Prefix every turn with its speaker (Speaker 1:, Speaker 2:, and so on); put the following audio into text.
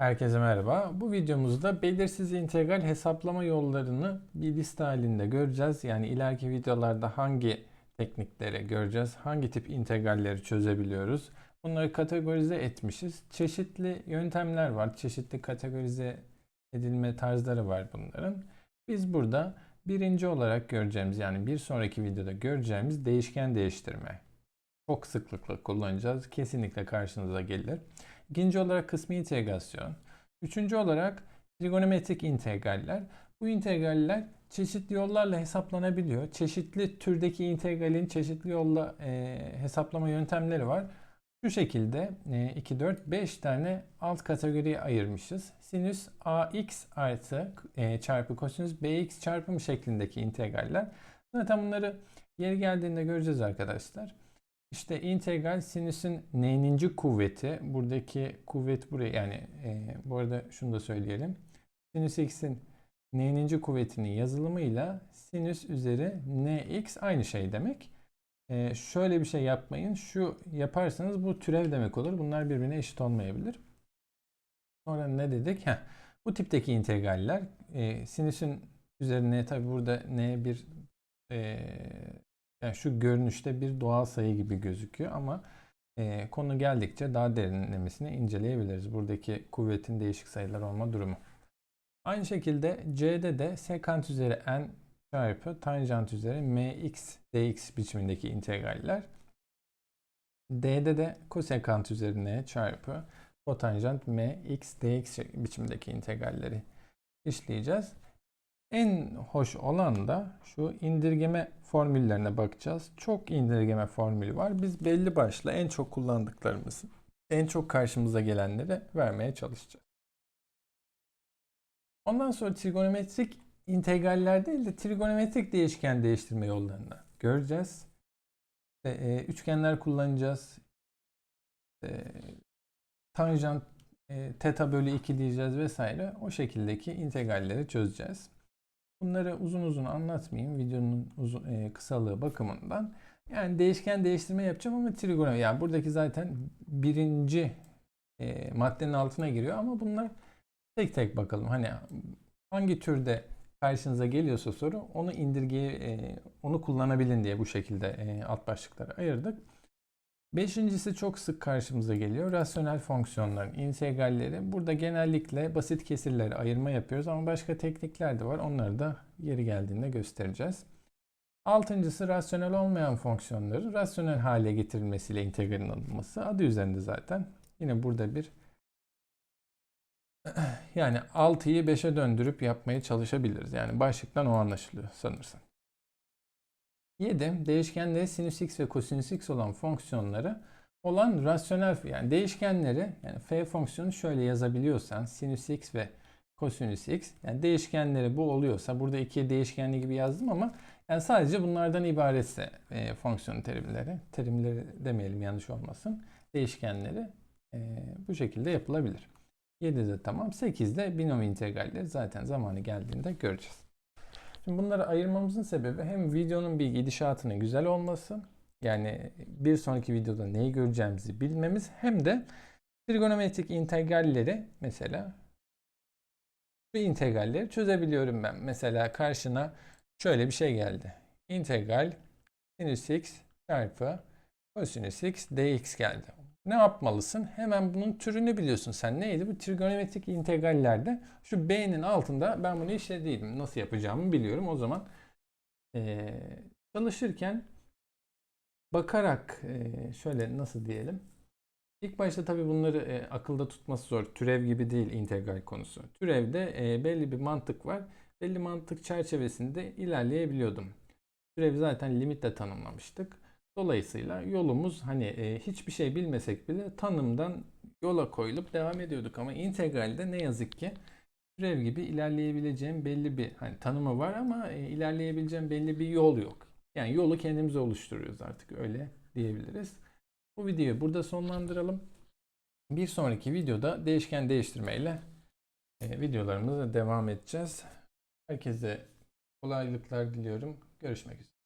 Speaker 1: Herkese merhaba. Bu videomuzda belirsiz integral hesaplama yollarını bir liste halinde göreceğiz. Yani ileriki videolarda hangi teknikleri göreceğiz, hangi tip integralleri çözebiliyoruz. Bunları kategorize etmişiz. Çeşitli yöntemler var, çeşitli kategorize edilme tarzları var bunların. Biz burada birinci olarak göreceğimiz yani bir sonraki videoda göreceğimiz değişken değiştirme. Çok sıklıkla kullanacağız. Kesinlikle karşınıza gelir. İkinci olarak kısmi integrasyon. Üçüncü olarak trigonometrik integraller. Bu integraller çeşitli yollarla hesaplanabiliyor. Çeşitli türdeki integralin çeşitli yolla e, hesaplama yöntemleri var. Şu şekilde e, 2, 4, 5 tane alt kategoriye ayırmışız. Sinüs ax artı e, çarpı kosinüs bx çarpımı şeklindeki integraller. Zaten bunları yeri geldiğinde göreceğiz arkadaşlar. İşte integral sinüsün n'inci kuvveti. Buradaki kuvvet buraya yani e, bu arada şunu da söyleyelim. Sinüs x'in n'inci kuvvetinin yazılımıyla sinüs üzeri nx aynı şey demek. E, şöyle bir şey yapmayın. Şu yaparsanız bu türev demek olur. Bunlar birbirine eşit olmayabilir. Sonra ne dedik? Heh, bu tipteki integraller e, sinüsün üzerine tabi burada n bir e, yani şu görünüşte bir doğal sayı gibi gözüküyor ama e, konu geldikçe daha derinlemesine inceleyebiliriz. Buradaki kuvvetin değişik sayılar olma durumu. Aynı şekilde C'de de sekant üzeri n çarpı tanjant üzeri mx dx biçimindeki integraller. D'de de kosekant üzeri n çarpı kotanjant mx dx biçimindeki integralleri işleyeceğiz. En hoş olan da şu indirgeme formüllerine bakacağız. Çok indirgeme formülü var. Biz belli başlı en çok kullandıklarımızı, en çok karşımıza gelenleri vermeye çalışacağız. Ondan sonra trigonometrik integraller değil de trigonometrik değişken değiştirme yollarını göreceğiz. E, üçgenler kullanacağız. E, tanjant e, teta bölü 2 diyeceğiz vesaire. O şekildeki integralleri çözeceğiz. Bunları uzun uzun anlatmayayım videonun uzun, e, kısalığı bakımından. Yani değişken değiştirme yapacağım ama trigonometri yani buradaki zaten birinci e, maddenin altına giriyor ama bunlar tek tek bakalım. Hani hangi türde karşınıza geliyorsa soru onu indirgeye e, onu kullanabilin diye bu şekilde e, alt başlıkları ayırdık. Beşincisi çok sık karşımıza geliyor. Rasyonel fonksiyonların integralleri. Burada genellikle basit kesirleri ayırma yapıyoruz ama başka teknikler de var. Onları da yeri geldiğinde göstereceğiz. Altıncısı rasyonel olmayan fonksiyonların rasyonel hale getirilmesiyle integralin alınması. Adı üzerinde zaten. Yine burada bir yani 6'yı 5'e döndürüp yapmaya çalışabiliriz. Yani başlıktan o anlaşılıyor sanırsam. 7. Değişkenleri sinüs x ve kosinüs x olan fonksiyonları olan rasyonel yani değişkenleri yani f fonksiyonu şöyle yazabiliyorsan sinüs x ve kosinüs x yani değişkenleri bu oluyorsa burada iki değişkenli gibi yazdım ama yani sadece bunlardan ibaretse e, fonksiyon terimleri terimleri demeyelim yanlış olmasın değişkenleri e, bu şekilde yapılabilir. 7'de tamam 8'de binom integralleri zaten zamanı geldiğinde göreceğiz. Şimdi bunları ayırmamızın sebebi hem videonun bir gidişatının güzel olması yani bir sonraki videoda neyi göreceğimizi bilmemiz hem de trigonometrik integralleri mesela bu integralleri çözebiliyorum ben. Mesela karşına şöyle bir şey geldi. İntegral sinüs x çarpı kosinüs x dx geldi ne yapmalısın? Hemen bunun türünü biliyorsun sen. Neydi? Bu trigonometrik integrallerde şu b'nin altında ben bunu işlediydim. Nasıl yapacağımı biliyorum. O zaman e, çalışırken bakarak e, şöyle nasıl diyelim. İlk başta tabii bunları e, akılda tutması zor. Türev gibi değil integral konusu. Türevde e, belli bir mantık var. Belli mantık çerçevesinde ilerleyebiliyordum. Türevi zaten limitle tanımlamıştık. Dolayısıyla yolumuz hani e, hiçbir şey bilmesek bile tanımdan yola koyulup devam ediyorduk ama integralde ne yazık ki türev gibi ilerleyebileceğim belli bir hani tanımı var ama e, ilerleyebileceğim belli bir yol yok. Yani yolu kendimiz oluşturuyoruz artık öyle diyebiliriz. Bu videoyu burada sonlandıralım. Bir sonraki videoda değişken değiştirmeyle e, videolarımıza devam edeceğiz. Herkese kolaylıklar diliyorum. Görüşmek üzere.